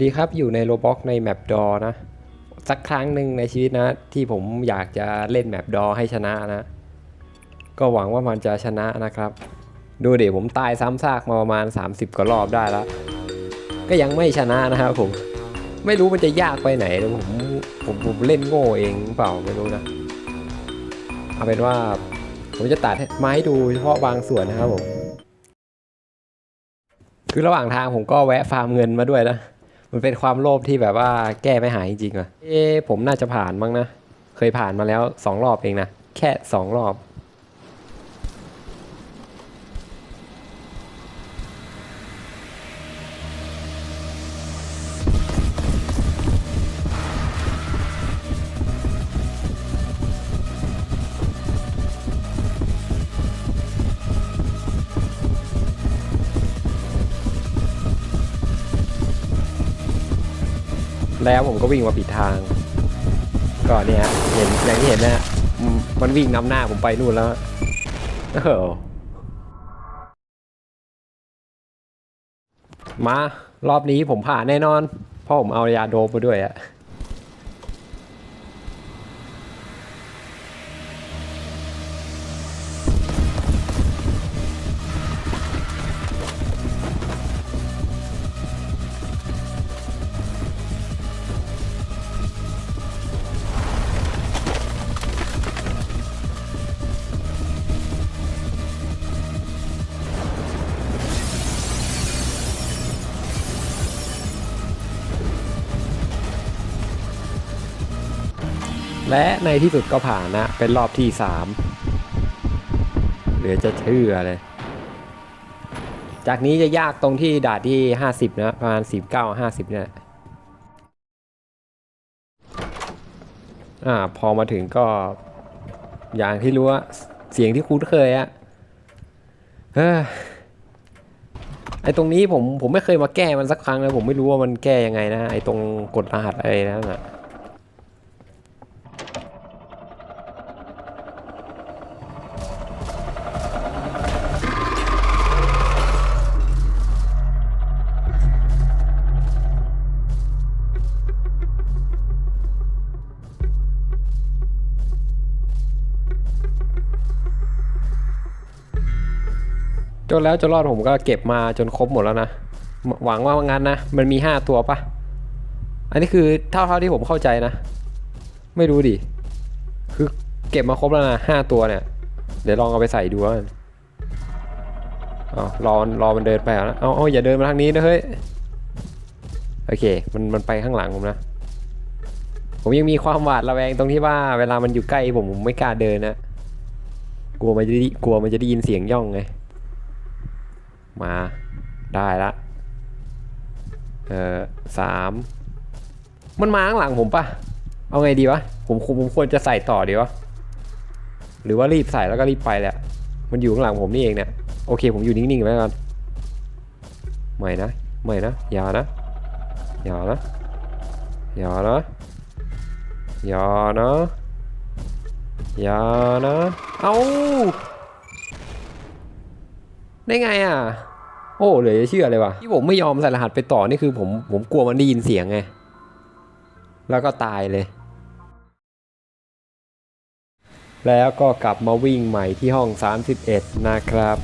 ดีครับอยู่ในโรบ็อกในแมปดอนะ สักครั้งหนึ่งในชีวิตนะ ที่ผมอยากจะเล่นแมปดอให้ชนะนะ ก็หวังว่ามันจะชนะนะครับ ดูเดี๋ยวผมตายซ้ำซากมาประมาณ 30กว่ารอบได้แล้ว ก็ยังไม่ชนะนะครับผม ไม่รู้มันจะยากไปไหนเลยผมผมผมเล่นโง่เองเปล่าไม่รู้นะ เอาเป็นว่าผมจะตัดมาให้ดูเฉพาะบางส่วนนะครับผม คือระหว่างทางผมก็แวะฟาร์มเงินมาด้วยนะ มันเป็นความโลภที่แบบว่าแก้ไม่หายจริงๆอะเอ๊ะผมน่าจะผ่านบ้างนะ เคยผ่านมาแล้วสองรอบเองนะ แค่สองรอบ แล้วผมก็วิ่งมาผิดทาง ก็เนี่ยเห็นอย่างที่เห็นนะอืมมันวิ่งนำหน้าผมไปนู่นแล้วเออมารอบนี้ผมผ่านแน่นอนเพราะผมเอายาโดปมาด้วยอะ และในที่สุดก็ผ่านนะ เป็นรอบที่สามเหลือจะเชื่อเลย จากนี้จะยากตรงที่ด่านที่ 50 นะ ประมาณ 49 50 เนี่ยอ่าพอมาถึงก็ อย่างที่รู้ว่าเสียงที่คุ้นเคยอะเฮ้ไอตรงนี้ผมผมไม่เคยมาแก้มันสักครั้งเลยผมไม่รู้ว่ามันแก้ยังไงนะไอตรงกดรหัสอะไรนั่นะ จนแล้วจนรอดผมก็เก็บมาจนครบหมดแล้วนะ หวังว่างั้นนะ มันมีห้าตัวปะอันนี้คือเท่าเท่าที่ผมเข้าใจนะ ไม่รู้ดิ คือเก็บมาครบแล้วนะห้าตัวเนี่ย เดี๋ยวลองเอาไปใส่ดูว่าเอรอรอมันเดินไปแล้วนะเอาเอาอย่าเดินมาทางนี้นะเฮ้ย โอเค มันมันไปข้างหลังผมนะ ผมยังมีความหวาดระแวงตรงที่ว่า เวลามันอยู่ใกล้ผมผมไม่กล้าเดินนะ กลัวมันจะกลัวมันจะได้ยินเสียงย่องไง มาได้ละเออสามมันมาข้างหลังผมปะเอาไงดีวะผมผมผมควรจะใส่ต่อดีวะหรือว่ารีบใส่แล้วก็รีบไปแหละมันอยู่ข้างหลังผมนี่เองเนี่ยโอเคผมอยู่นิ่งๆไว้ก่อนไม่นะไม่นะอย่านะอย่านะอย่านะอย่านะอย่านะเอา ได้ไงอะ โอ้เหลยจะเชื่อเลยว่ะที่ผมไม่ยอมใส่รหัสไปต่อนี่คือผมผมกลัวมันได้ยินเสียงไง แล้วก็ตายเลย แล้วก็กลับมาวิ่งใหม่ที่ห้อง 31 นะครับ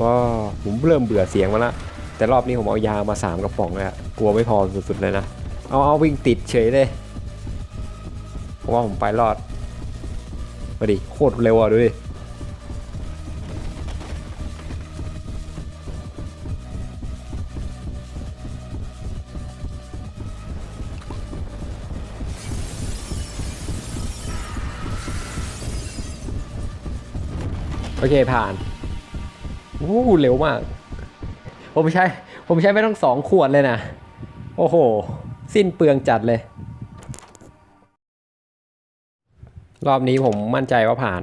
ว่าผมเริ่มเบื่อเสียงมาละแต่รอบนี้ผมเอายามา 3กระป๋องเลยกลัวไม่พอสุดๆเลยนะ เอาเอาวิ่งติดเฉยเลยเพราะว่าผมไปรอด มาดิโคตรเร็วอะดูดิ อเคผ่านวู้เร็วมาก ผมใช้ ผมใช้ไม่ต้องสองขวดเลยนะ โอ้โห สิ้นเปลืองจัดเลย รอบนี้ผมมั่นใจว่าผ่าน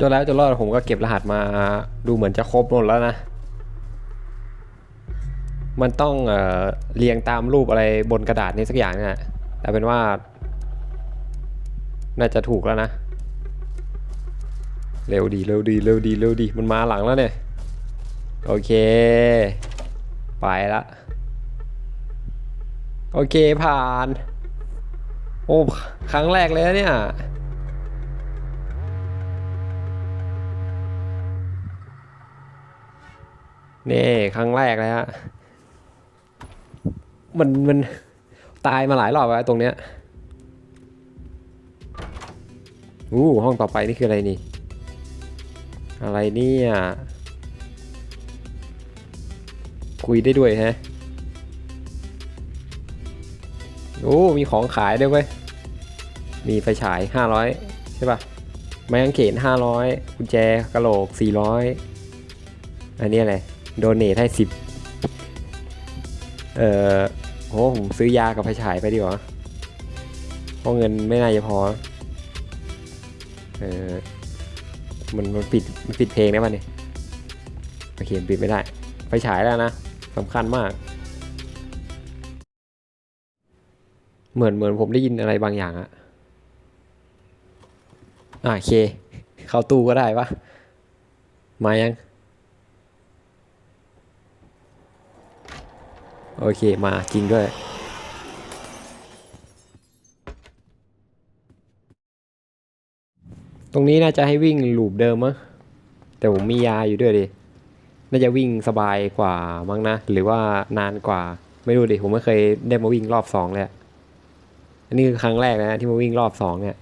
จนแล้วจนรอดผมก็เก็บรหัสมาดูเหมือนจะครบหมดแล้วนะ มันต้องเอ่อเรียงตามรูปอะไรบนกระดาษนี้สักอย่างนะแต่เป็นว่า น่าจะถูกแล้วนะ เร็วดีเร็วดีเร็วดีเร็วดีมันมาหลังแล้วเนี่ย โอเค ไปละโอเคผ่าน โอ้ ครั้งแรกเลยเนี่ย นี่ ครั้งแรกเลยฮะ มันมันตายมาหลายรอบแล้วตรงเนี้ยอู้ห้องต่อไปนี่คืออะไรนี่ อะไรเนี่ยคุยได้ด้วยฮะโอ้มีของขายด้วยเว้ย มีไฟฉาย 500 ใช่ปะไม้กางเขน 500 กุญแจกระโหลก 400 อันนี้อะไร โดเนทให้ 10 เอ่อ โหผมซื้อยากับไฟฉายไปดีกว่าเพราะเงินไม่น่าจะพอ เออ มันมันปิดมันปิดเพลงได้ป่ะเนี่ยโอเคปิดไม่ได้ ไฟฉายแล้วนะสำคัญมาก เหมือนเหมือนผมได้ยินอะไรบางอย่างอะอ่าโอเค เข้าตู้ก็ได้ปะมายัง โอเคมาจริงด้วยตรงนี้น่าจะให้วิ่งลูปเดิมมั้งแต่ผมมียาอยู่ด้วยดิ น่าจะวิ่งสบายกว่ามั้งนะ หรือว่านานกว่า ไม่รู้ดิ ผมไม่เคยได้มาวิ่งรอบสองเลยอะอันนี้คือครั้งแรกนะที่มาวิ่งรอบสองเนี่ย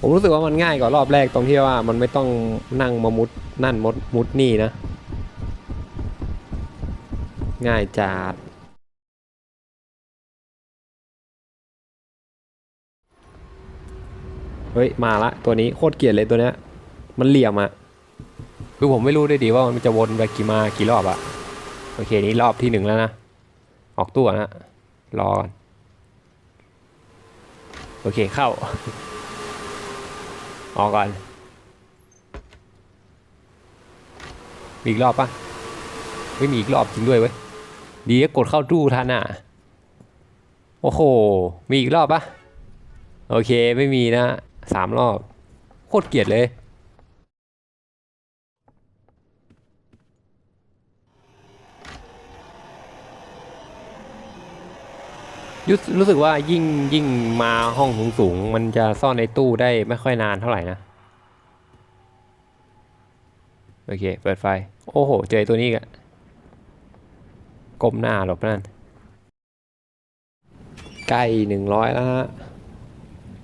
ผมรู้สึกว่ามันง่ายกว่ารอบแรกตรงที่ว่ามันไม่ต้องนั่งมามุดนั่นมดมุดนี่นะ ง่ายจัดเฮ้ย มาละ ตัวนี้โคตรเกลียดเลยตัวเนี้ย มันเหลี่ยมอะคือผมไม่รู้ด้วยดีว่ามันจะวนไปกี่มากี่รอบอะโอเค นี้รอบที่หนึ่งแล้วนะ ออกตัวนะรอก่อน โอเคเข้า ออกก่อน มีอีกรอบปะไม่มีอีกรอบจริงด้วยเว้ย ดีก็กดเข้าตู้ทันอะ โอ้โห มีอีกรอบปะโอเคไม่มีนะสามรอบ โคตรเกลียดเลย รู้สึรู้สึกว่ายิ่งยิ่งมาห้องสูงๆมันจะซ่อนในตู้ได้ไม่ค่อยนานเท่าไหร่นะ โอเค เปิดไฟ โอ้โห เจอตัวนี้กะก้มหน้าหลบนั่นใกล้หนึ่งร้อยแล้วฮะ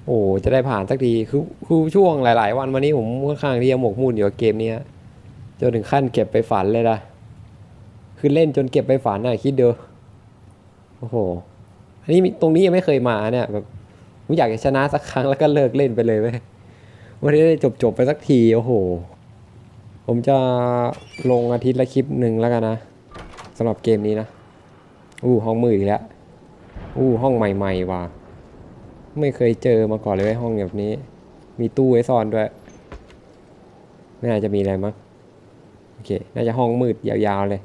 โอ้จะได้ผ่านสักทีคือคือช่วงหลาย ๆ วันมานี้ผมค่อนข้างที่จะหมกมุ่นอยู่กับเกมนี้จนถึงขั้นเก็บไปฝันเลยนะคือเล่นจนเก็บไปฝันน่ะคิดดูโอ้โห อันนี้ตรงนี้ยังไม่เคยมาเนี่ยแบบผมอยากจะชนะสักครั้งแล้วก็เลิกเล่นไปเลยเว้ยวันนี้ได้จบจบๆไปสักทีโอ้โห ผมจะลงอาทิตย์ละคลิปหนึ่งแล้วกันนะสำหรับเกมนี้นะอู้ห้องมืออีกแล้วอู้ห้องใหม่ๆว่ะไม่เคยเจอมาก่อนเลยเว้ยห้องแบบนี้ มีตู้ไว้ซ่อนด้วยไม่น่าจะมีอะไรมั้งโอเค น่าจะห้องมืดยาวๆเลย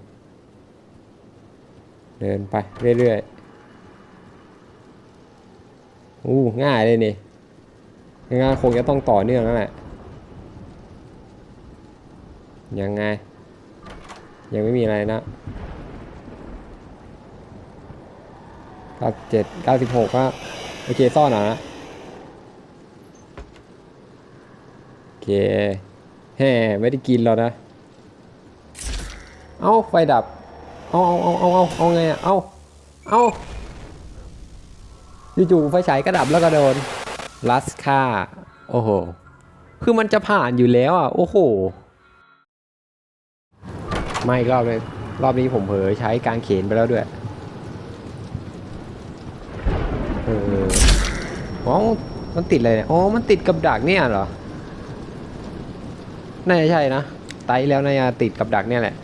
เดินไปเรื่อยๆ อู้ง่ายเลยนี่งานคงจะต้องต่อเนื่องแล้วแหละยังไง ยังไม่มีอะไรนะเก้าเจ็ดเก้าสิบหกก็โอเคซ่อนหน่อยนะโอเคแฮ่ไม่ได้กินแล้วนะ เอาไฟดับ เอาเอาเอาเอาเอาเอาไงอะเอาเอา จู่ๆไฟฉายก็ดับแล้วก็โดนลัสค่าโอ้โห คือมันจะผ่านอยู่แล้วอะ โอ้โห ไม่อีกรอบเลย รอบนี้ผมเผลอใช้กางเขนไปแล้วด้วย เอออ๋อมันติดอะไรเนี่ยอ๋อมันติดกับดักเนี่ยเหรอ น่าจะใช่นะ ไตแล้วน่าจะติดกับดักเนี่ยแหละ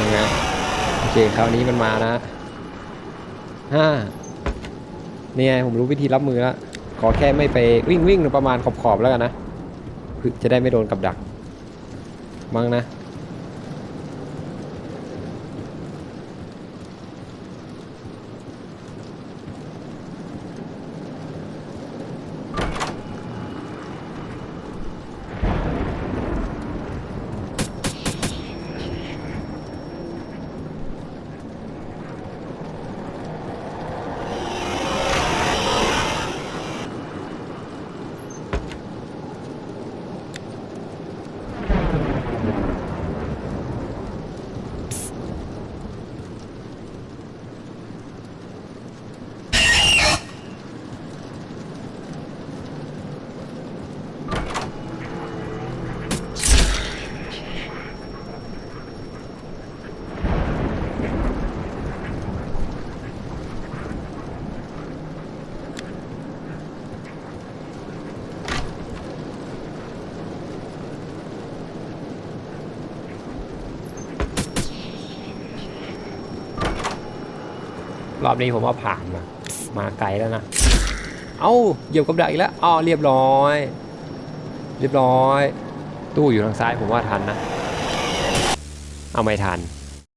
ยังไง โอเคคราวนี้มันมานะห้าเนี่ยผมรู้วิธีรับมือแล้วขอแค่ไม่ไปวิ่งวิ่งประมาณขอบขอบแล้วกันนะคือจะได้ไม่โดนกับดักมั้งนะ รอบนี้ผมว่าผ่านมามาไกลแล้วนะ เอ้าเหยียบกับดักอีกแล้วอ๋อเรียบร้อย เรียบร้อย ตู้อยู่ทางซ้ายผมว่าทันนะ เอาไม่ทัน